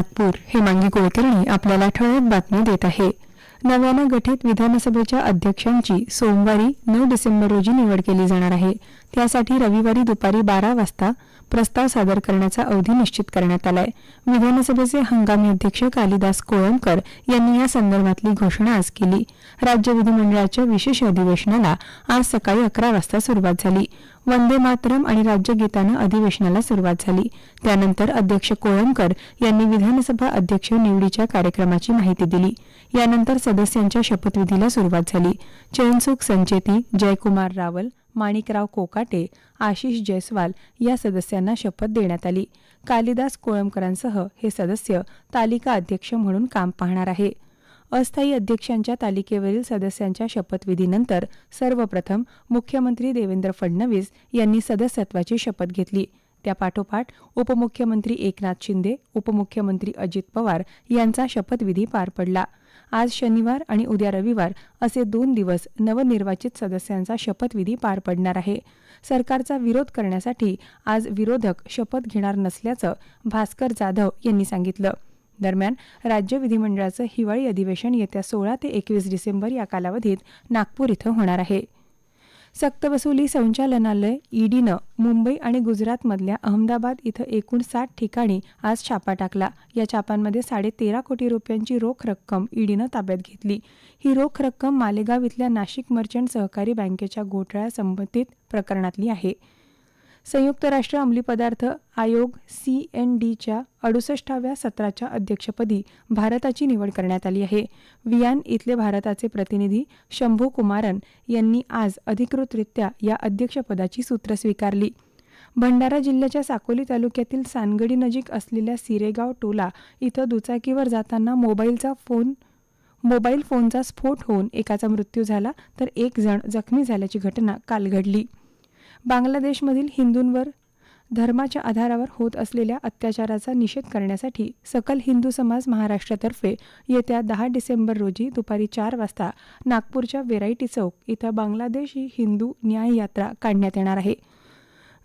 नागपूर हेमांगी कुलकर्णी आपल्याला ठळक बातमी देत आहे. नव्यानं गठीत विधानसभेच्या अध्यक्षांची सोमवारी नऊ डिसेंबर रोजी निवड केली जाणार आहे. त्यासाठी रविवारी दुपारी बारा वाजता प्रस्ताव सादर करण्याचा अवधी निश्चित करण्यात आलाय. विधानसभेचे हंगामी अध्यक्ष कालिदास कोळंबकर यांनी या संदर्भातली घोषणा आज केली. राज्य विधिमंडळाच्या विशेष अधिवेशनाला आज सकाळी अकरा वाजता सुरुवात झाली. वंदे मातरम आणि राज्यगीतानं अधिवेशनाला सुरुवात झाली. त्यानंतर अध्यक्ष कोळंबकर यांनी विधानसभा अध्यक्ष निवडीच्या कार्यक्रमाची माहिती दिली. यानंतर सदस्यांच्या शपथविधीला सुरुवात झाली. चरणसुख संचेती जयकुमार रावल माणिकराव कोकाटे आशिष जयस्वाल या सदस्यांना शपथ देण्यात आली. कालिदास कोळंबकरांसह हे सदस्य तालिका अध्यक्ष म्हणून काम पाहणार आहे. अस्थायी अध्यक्षांच्या तालिकेवरील सदस्यांच्या शपथविधीनंतर सर्वप्रथम मुख्यमंत्री देवेंद्र फडणवीस यांनी सदस्यत्वाची शपथ घेतली. त्यापाठोपाठ उपमुख्यमंत्री एकनाथ शिंदे उपमुख्यमंत्री अजित पवार यांचा शपथविधी पार पडला. आज शनिवार आणि उद्या रविवार असे दोन दिवस नवनिर्वाचित सदस्यांचा शपथविधी पार पडणार आहे. सरकारचा विरोध करण्यासाठी आज विरोधक शपथ घेणार नसल्याचं भास्कर जाधव यांनी सांगितलं. दरम्यान राज्य विधिमंडळाचं हिवाळी अधिवेशन येत्या सोळा ते एकवीस डिसेंबर या कालावधीत नागपूर इथं होणार आहे. सक्तवसुली संचालनालय ईडीनं मुंबई आणि गुजरातमधल्या अहमदाबाद इथं एकूण सात ठिकाणी आज छापा टाकला. या छापांमध्ये साडेतेरा कोटी रुपयांची रोख रक्कम ईडीनं ताब्यात घेतली. ही रोख रक्कम मालेगाव इथल्या नाशिक मर्चंट सहकारी बँकेच्या घोटाळ्या संबंधित प्रकरणातली आहे. संयुक्त राष्ट्र अंमली पदार्थ आयोग सी एन डीच्या अडुसष्टाव्या सत्राच्या अध्यक्षपदी भारताची निवड करण्यात आली आहे. वियान इथले भारताचे प्रतिनिधी शंभू कुमारन यांनी आज अधिकृतरित्या या अध्यक्षपदाची सूत्र स्वीकारली. भंडारा जिल्ह्याच्या साकोली तालुक्यातील सानगडी नजीक असलेल्या सिरेगाव टोला इथं दुचाकीवर जाताना मोबाईलचा फोन मोबाईल फोनचा स्फोट होऊन एकाचा मृत्यू झाला तर एक जण जखमी झाल्याची घटना काल घडली. बांगलादेशमधील हिंदूंवर धर्माच्या आधारावर होत असलेल्या अत्याचाराचा निषेध करण्यासाठी सकल हिंदू समाज महाराष्ट्रातर्फे येत्या दहा डिसेंबर रोजी दुपारी चार वाजता नागपूरच्या वेरायटी चौक इथं बांगलादेशी हिंदू न्याय यात्रा काढण्यात येणार आहे.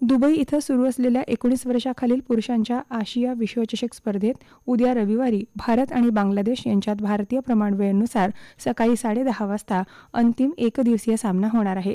दुबई इथं सुरू असलेल्या एकोणीस वर्षाखालील पुरुषांच्या आशिया विश्वचषक स्पर्धेत उद्या रविवारी भारत आणि बांगलादेश यांच्यात भारतीय प्रमाणवेळेनुसार सकाळी साडेदहा वाजता अंतिम एकदिवसीय सामना होणार आहे.